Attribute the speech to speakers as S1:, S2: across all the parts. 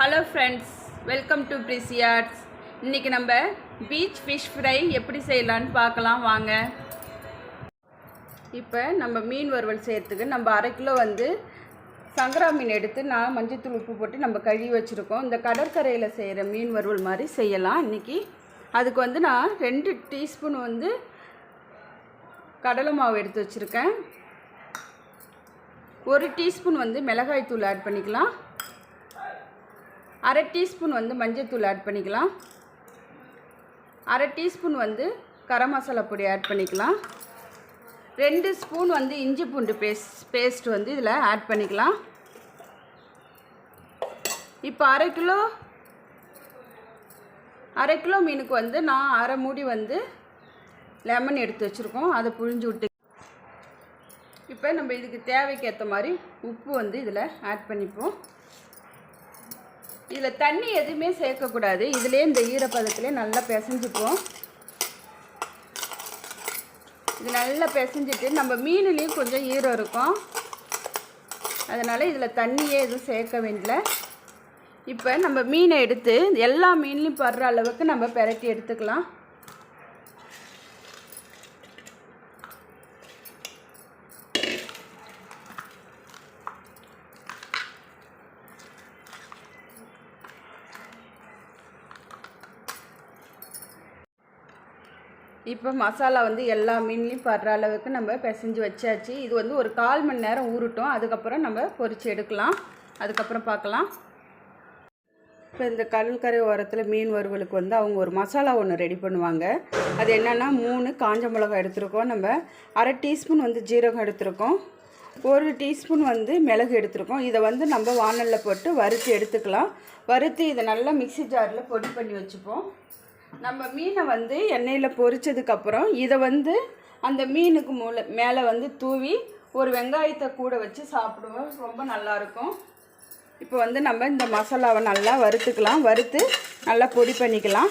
S1: Hello friends welcome to பிரிசியார்ட்ஸ் இன்றைக்கி நம்ம பீச் ஃபிஷ் ஃப்ரை எப்படி செய்யலான்னு பார்க்கலாம் வாங்க. இப்போ நம்ம மீன் வறுவல் செய்கிறதுக்கு நம்ம அரை கிலோ வந்து சங்கரா மீன் எடுத்து நான் மஞ்சத்தூள் உப்பு போட்டு நம்ம கழுவி வச்சுருக்கோம். இந்த கடற்கரையில் செய்கிற மீன் வறுவல் மாதிரி செய்யலாம். இன்றைக்கி அதுக்கு வந்து நான் ரெண்டு டீஸ்பூன் வந்து கடலை மாவு எடுத்து வச்சுருக்கேன். ஒரு டீஸ்பூன் வந்து மிளகாய் தூள் ஆட் பண்ணிக்கலாம். அரை டீஸ்பூன் வந்து மஞ்சத்தூள் ஆட் பண்ணிக்கலாம். அரை டீஸ்பூன் வந்து கரம் மசாலா பொடி ஆட் பண்ணிக்கலாம். ரெண்டு ஸ்பூன் வந்து இஞ்சி பூண்டு பேஸ்ட் பேஸ்ட் வந்து இதில் ஆட் பண்ணிக்கலாம். இப்போ அரை கிலோ அரை கிலோ மீனுக்கு வந்து நான் அரை மூடி வந்து லெமன் எடுத்து வச்சுருக்கோம். அதை புழிஞ்சு விட்டு இப்போ நம்ம இதுக்கு தேவைக்கு ஏற்ற மாதிரி உப்பு வந்து இதில் ஆட் பண்ணிப்போம். இதில் தண்ணி எதுவுமே சேர்க்கக்கூடாது இதிலே இந்த ஈரப்பதத்திலே நல்லா பிசைஞ்சுப்போம் இது நல்லா பிசைஞ்சிட்டு நம்ம மீனுலேயும் கொஞ்சம் ஈரம் இருக்கும். அதனால் இதில் தண்ணியே எதுவும் சேர்க்க வேண்டிய இப்போ நம்ம மீனை எடுத்து எல்லா மீன்லேயும் படுற அளவுக்கு நம்ம பெரட்டி எடுத்துக்கலாம். இப்போ மசாலா வந்து எல்லா மீன்லேயும் படுற அளவுக்கு நம்ம பிசைஞ்சு வச்சாச்சு. இது வந்து ஒரு கால் மணி நேரம் ஊறட்டும். அதுக்கப்புறம் நம்ம பொறிச்சு எடுக்கலாம். அதுக்கப்புறம் பார்க்கலாம். இப்போ இந்த கடற்கரை ஓரத்தில் மீன் வறுவலுக்கு வந்து அவங்க ஒரு மசாலா ஒன்று ரெடி பண்ணுவாங்க. அது என்னென்னா மூணு காஞ்ச மிளகாய் எடுத்திருக்கோம். நம்ம அரை டீஸ்பூன் வந்து ஜீரகம் எடுத்திருக்கோம். ஒரு டீஸ்பூன் வந்து மிளகு எடுத்திருக்கோம். இதை வந்து நம்ம வானலில் போட்டு வறுத்து எடுத்துக்கலாம். வறுத்து இதை நல்லா மிக்ஸி ஜாரில் பொடி பண்ணி வச்சுப்போம். நம்ம மீனை வந்து எண்ணெயில் பொரிச்சதுக்கப்புறம் இதை வந்து அந்த மீனுக்கு மூல மேலே வந்து தூவி ஒரு வெங்காயத்தை கூட வச்சு சாப்பிடுவோம். ரொம்ப நல்லாயிருக்கும் இப்போ வந்து நம்ம இந்த மசாலாவை நல்லா வறுத்துக்கலாம். வறுத்து நல்லா பொடி பண்ணிக்கலாம்.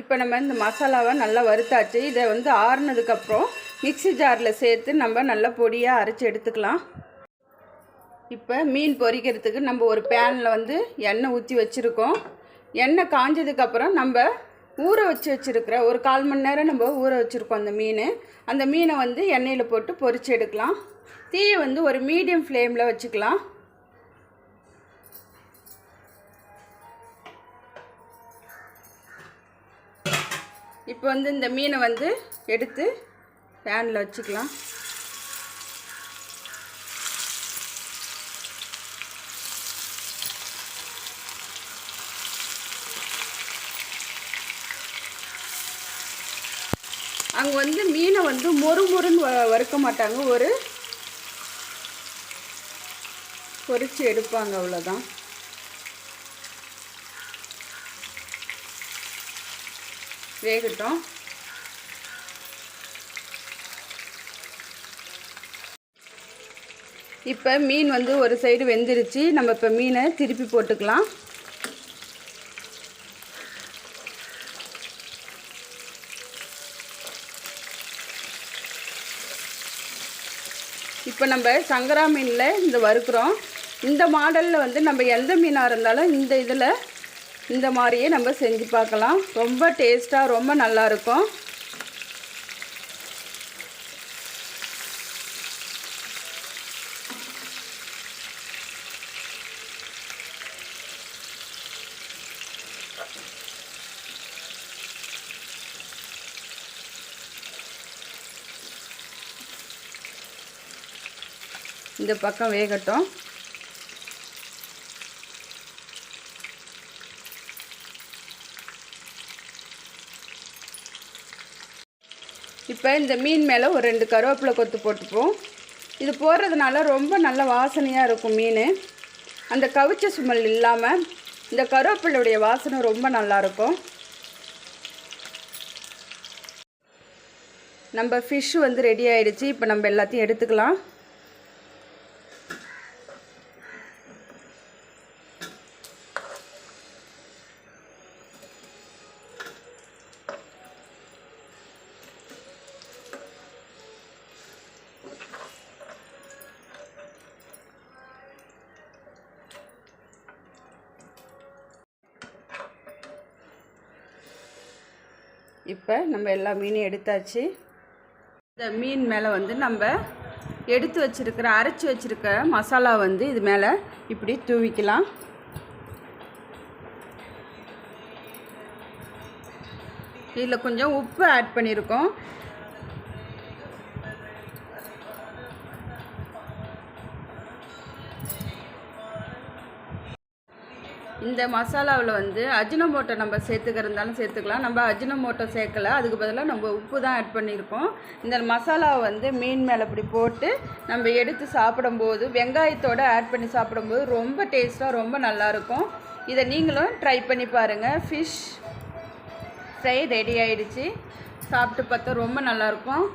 S1: இப்போ நம்ம இந்த மசாலாவை நல்லா வறுத்தாச்சு. இதை வந்து ஆறுனதுக்கப்புறம் மிக்ஸி ஜாரில் சேர்த்து நம்ம நல்லா பொடியாக அரைச்சி எடுத்துக்கலாம். இப்போ மீன் பொரிக்கிறதுக்கு நம்ம ஒரு பேனில் வந்து எண்ணெய் ஊற்றி வச்சுருக்கோம். எண்ணெய் காஞ்சதுக்கப்புறம் நம்ம ஊற வச்சு வச்சுருக்கிற ஒரு கால் மணி நேரம் நம்ம ஊற வச்சுருக்கோம் அந்த மீன். அந்த மீனை வந்து எண்ணெயில் போட்டு பொரிச்சு எடுக்கலாம். தீயை வந்து ஒரு மீடியம் ஃப்ளேமில் வச்சுக்கலாம். இப்போ வந்து இந்த மீனை வந்து எடுத்து பேனில் வச்சுக்கலாம். அங்கே வந்து மீனை வந்து மொறு மொறுன்னு வ- வறுக்க மாட்டாங்க. ஒரு பொரிச்சு எடுப்பாங்க அவ்வளோதான் வேகட்டும். இப்போ மீன் வந்து ஒரு சைடு வெந்துருச்சு. நம்ம இப்போ மீனை திருப்பி போட்டுக்கலாம். இப்போ நம்ம சங்கரா மீனில் இந்த வறுக்கிறோம். இந்த மாடலில் வந்து நம்ம எந்த மீனாக இருந்தாலும் இந்த இதில் இந்த மாதிரியே நம்ம செஞ்சு பார்க்கலாம். ரொம்ப டேஸ்ட்டாக ரொம்ப நல்லாயிருக்கும் இந்த பக்கம் வேகட்டும். இப்போ இந்த மீன் மேலே ஒரு ரெண்டு கருவேப்பிலை கொத்து போட்டுப்போம். இது போடுறதுனால ரொம்ப நல்ல வாசனையாக இருக்கும் மீன். அந்த கவிச்ச சுமல் இல்லாமல் இந்த கருவேப்பிலையுடைய வாசனை ரொம்ப நல்லாயிருக்கும் நம்ம ஃபிஷ் வந்து ரெடி ஆயிடுச்சு. இப்போ நம்ம எல்லாத்தையும் எடுத்துக்கலாம். இப்போ நம்ம எல்லா மீனையும் எடுத்தாச்சு. இந்த மீன் மேலே வந்து நம்ம எடுத்து வச்சிருக்கிற அரைச்சி வச்சுருக்க மசாலா வந்து இது மேலே இப்படி தூவிக்கலாம். இதில் கொஞ்சம் உப்பு ஆட் பண்ணியிருக்கோம் இந்த மசாலாவில் வந்து அஜினமோட்டோ நம்ம சேர்த்துக்கிறதாலும் சேர்த்துக்கலாம். நம்ம அஜினமோட்டோ சேர்க்கல. அதுக்கு பதிலாக நம்ம உப்பு தான் ஆட் பண்ணியிருக்கோம் இந்த மசாலாவை வந்து மீன் மேலே இப்படி போட்டு நம்ம எடுத்து சாப்பிடும்போது வெங்காயத்தோடு ஆட் பண்ணி சாப்பிடும்போது ரொம்ப டேஸ்ட்டாக ரொம்ப நல்லாயிருக்கும். இதை நீங்களும் ட்ரை பண்ணி பாருங்கள் ஃபிஷ் ஃப்ரை ரெடி ஆகிடுச்சி சாப்பிட்டு பார்த்தா ரொம்ப நல்லாயிருக்கும்.